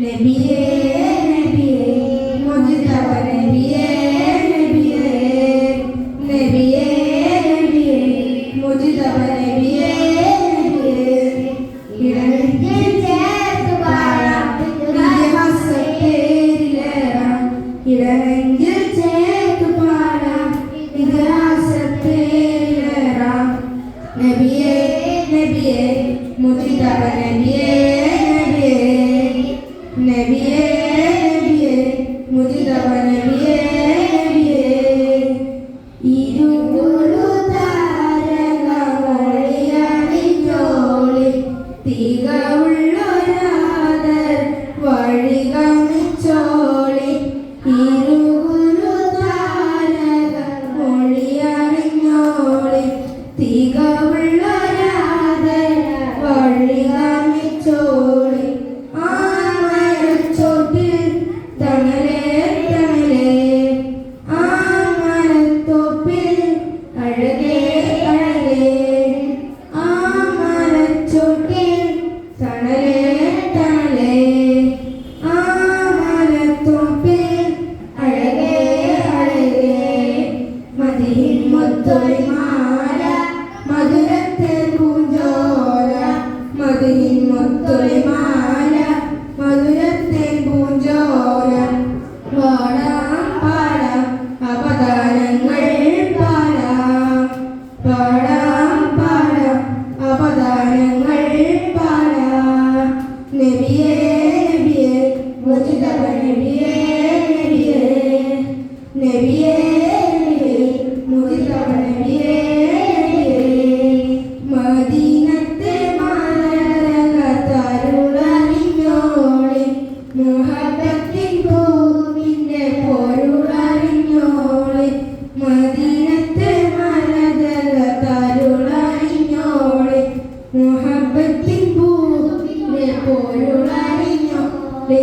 നബിയേ നബിയേ മുജ്തബ നബിയേ നബിയേ നബിയേ നബിയേ മുജ്തബ നബിയേ നബിയേ ഇടനെഞ്ചിൽ ചേർത്ത് പാടാം ഇതിഹാസത്തേരിലേറാം ഇടനെഞ്ചിൽ ചേർത്ത് നബിയേ മുജ്തബ നബിയേ നബിയേ നബിയേ നബിയേ മുജ്തബ നബിയേ മുത്തൊളി മധുരത്തെ പാടാം പാടാം പാടാം. പാടാം നബിയേ നബിയേ നബിയേ നബിയേ. മുഹബത്തിൻ പൂവിന്റെ പൊരുളറിഞ്ഞോളി മദീനത്തെ മാലകത്തരുളറിഞ്ഞോളി മുഹബത്തിൻ പൂവിന്റെ പൊരുളറിഞ്ഞോളി